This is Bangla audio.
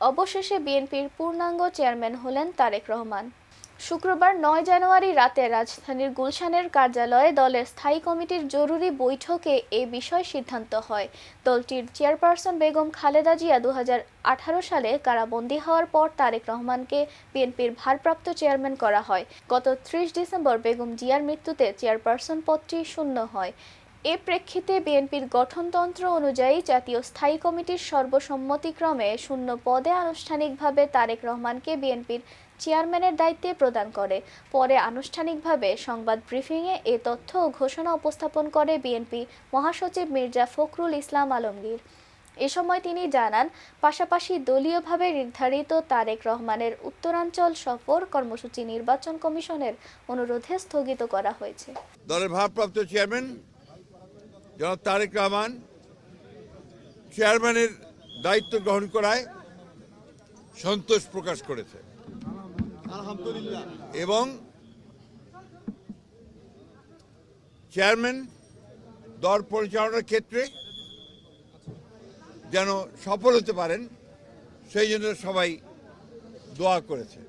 অবশেষে বিএনপির পূর্ণাঙ্গ চেয়ারম্যান হলেন তারেক রহমান। শুক্রবার নয় জানুয়ারি রাতে রাজধানীর গুলশানের কার্যালয়ে দলের স্থায়ী কমিটির জরুরি বৈঠকে এ বিষয় সিদ্ধান্ত হয়। দলটির চেয়ারপারসন বেগম খালেদা জিয়া দু হাজার আঠারো সালে কারাবন্দী হওয়ার পর তারেক রহমানকে বিএনপির ভারপ্রাপ্ত চেয়ারম্যান করা হয়। গত ত্রিশ ডিসেম্বর বেগম জিয়ার মৃত্যুতে চেয়ারপারসন পদটি শূন্য হয়। এ প্রেক্ষিতে বিএনপির গঠনতন্ত্র অনুযায়ী জাতীয় স্থায়ী কমিটির সর্বসম্মতিক্রমে শূন্য পদে আনুষ্ঠানিকভাবে তারেক রহমানকে বিএনপির চেয়ারম্যানের দায়িত্বে প্রদান করে। পরে আনুষ্ঠানিকভাবে সংবাদ ব্রিফিংয়ে এ তথ্য ও ঘোষণা উপস্থাপন করে বিএনপি মহাসচিব মির্জা ফখরুল ইসলাম আলমগীর। এ সময় তিনি জানান, পাশাপাশি দলীয়ভাবে নির্ধারিত তারেক রহমানের উত্তরাঞ্চল সফর কর্মসূচি নির্বাচন কমিশনের অনুরোধে স্থগিত করা হয়েছে। দলের ভারপ্রাপ্ত চেয়ারম্যান জনাব তারেক রহমান চেয়ারম্যানের দায়িত্ব গ্রহণ করায় সন্তোষ প্রকাশ করেছে। এবং চেয়ারম্যান দল পরিচালনার ক্ষেত্রে যেন সফল হতে পারেন সেই জন্য সবাই দোয়া করেছে।